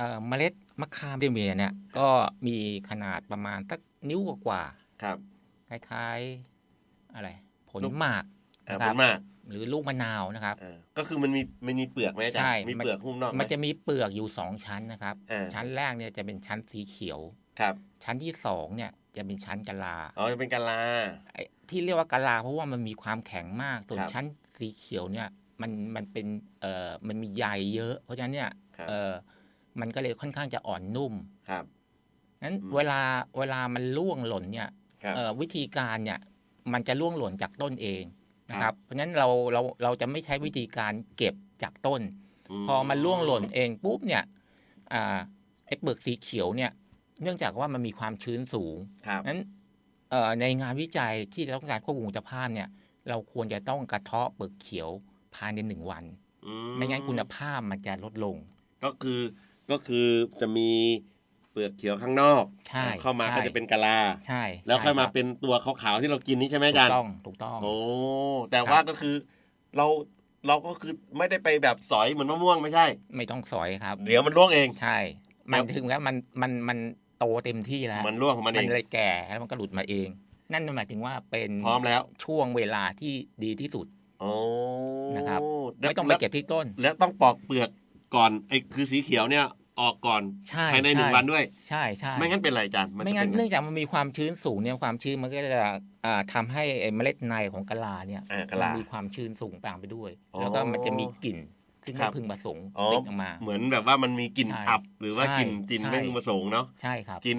เอ่อเมล็ดมะขามเดเมียเนี่ยก็มีขนาดประมาณสักนิ้วกว่าครับๆคล้ายๆอะไร ผลลูกหมากอ่านะคผรับลมาก หรือลูกมะนาวนะครับอ่าก็คือมันมีมันมีเปลือกไหมอาจารใช่ย์มีมันเปลือกหุ้มนอกไหมันจะมีเปลือกอยู่สองชั้นนะครับอ่าชั้นแรกเนี่ยจะเป็นชั้นสีเขียวครับ ชั้นที่สองเนี่ยจะเป็นชั้นกะลาอ๋อจะเป็นกะลาไอ้ที่เรียกว่ากะลาเพราะว่ามันมีความแข็งมากส่วนครับชั้นสีเขียวเนี่ยมันมันเป็นเอ่อมันมีใยเยอะ เพราะฉะนั้นเนี่ยครับเอ่อ มันก็เลยค่อนข้างจะอ่อนนุ่มครับนั้นอืมเวลาเวลามันร่วงหล่นเนี่ยครับเอ่อวิธีการเนี่ยมันจะร่วงหล่นจากต้นเองนะคครัรับบเพราะฉะนั้นเราเราเราจะไม่ใช้วิธีการเก็บจากต้น พอมันร่วงหล่นเองปุ๊บเนี่ยอ่าไอ้เปลือกสีเขียวเนี่ยเนื่องจากว่ามันมีความชื้นสูงครับนั้นเอ่อในงานวิจัยที่จะต้องการควบคุมคุณภาพเนี่ย เราควรจะต้องกระเทาะเปลือกเขียวภายในหนึ่งวันอืไม่งั้นคุณภาพมันจะลดลง ก็คือ ก็คือจะมีเปลือกเขียวข้างนอกใช่เข้ามาใช่ ก็จะเป็นกะลา ใช่แล้วค่อยมาใช่รับเป็นตัวขาวๆที่เรากินนี่ใช่ไหมถูอาจากรย์ต้องถูกต้อง โอ้ แต่ครับว่าก็คือเราเราก็คือไม่ได้ไปแบบสอยเหมือนมะม่วงไม่ใช่ ไม่ต้องสอยครับ เดี๋ยวมันร่วงเอง ใช่ มันครับถึงว่ามันมันมันโตเต็มที่แล้วมันร่วงของมันเอง เลยแก่แล้วมันก็หลุดมาเอง นั่นหมายถึงว่าเป็นพร้อมแล้วช่วงเวลาที่ดีที่สุด โอ้นะครับ แล้วไม่ต้องไปเก็บที่ต้น แล้วต้องปอกเปลือกก่อนไอ้คือสีเขียวเนี่ย ออกก่อนใช่ภายในหนึ่งช่วันด้วย ใช่ใช่ไม่งั้นเป็นไรอาจารย์ไม่งั้นจะป็เนื่องจากมันมีความชื้นสูงเนี่ยความชื้นมันก็จะอ่าทำให้ไอ้เมล็ดในของกะลาเนี่ยอ่ากะลามันมีความชื้นสูงตามไปด้วยอ๋อแล้วก็มันจะมีกลิ่นซึ่งครัไม่บพึงประสงค์อ๋อติดออกมา เหมือนแบบว่ามันมีกลิ่นใช่อับ หรือว่าใช่กลิ่นกลิ่นใช่ไม่พึงประสงค์เนาะใช่ครับกิน